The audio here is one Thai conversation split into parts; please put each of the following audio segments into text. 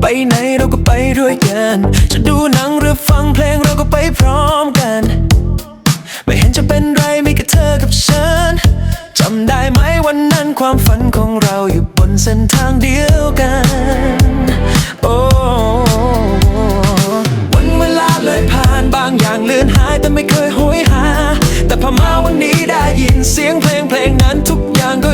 ไปไหนเราก็ไปดูหนังหรือฟังเพลงเราก็ไปพร้อมกัน ไม่เห็นจะเป็นไรมีแค่เธอกับฉันจำได้ไหมวันนั้นความฝันของเราอยู่บนเส้นทางเดียวกัน โอ้วันเวลาเลยผ่านบางอย่างเลือนหายแต่ไม่เคยโหยหา แต่พอมาวันนี้ได้ยินเสียงเพลงเพลงนั้นทุกอย่างก็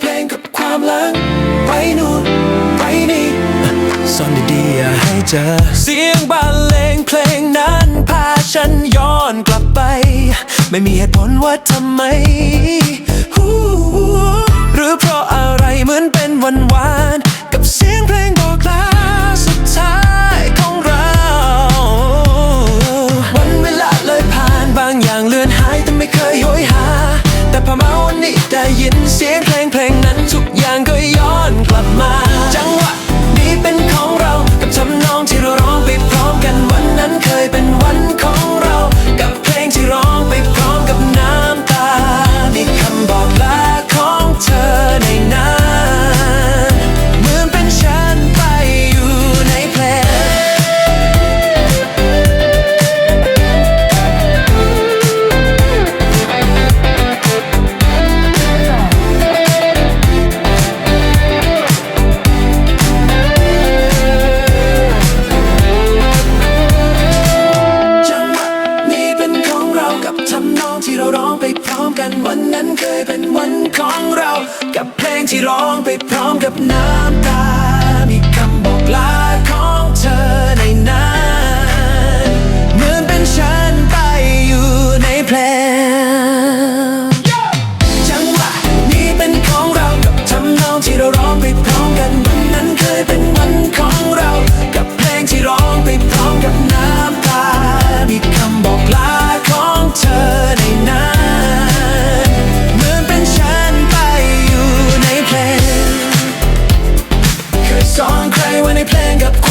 เพลงกับความหลัง ไปนู่นไปนี่สอนดีๆอย่าให้เจอ เสียงบรรเลงเพลงนั้นพาฉันย้อนกลับไป ไม่มีเหตุผลว่าทำไม หรือเพราะอะไรเหมือนเป็นวันวานกับเสียงเพลงบอกลาสุดท้ายของเรา วันเวลาเลยผ่านบางอย่างเลือนหายแต่ไม่เคยโหยหา แต่พอมาวันนี้ได้ยิน กลับมาำนองที่เราร้องไปพร้อมกันวันนั้นเคยเป็นวันของเรา กับเพลงที่ร้องไปพร้อมกับน้ำตา มีคำบอกลาของ any plan up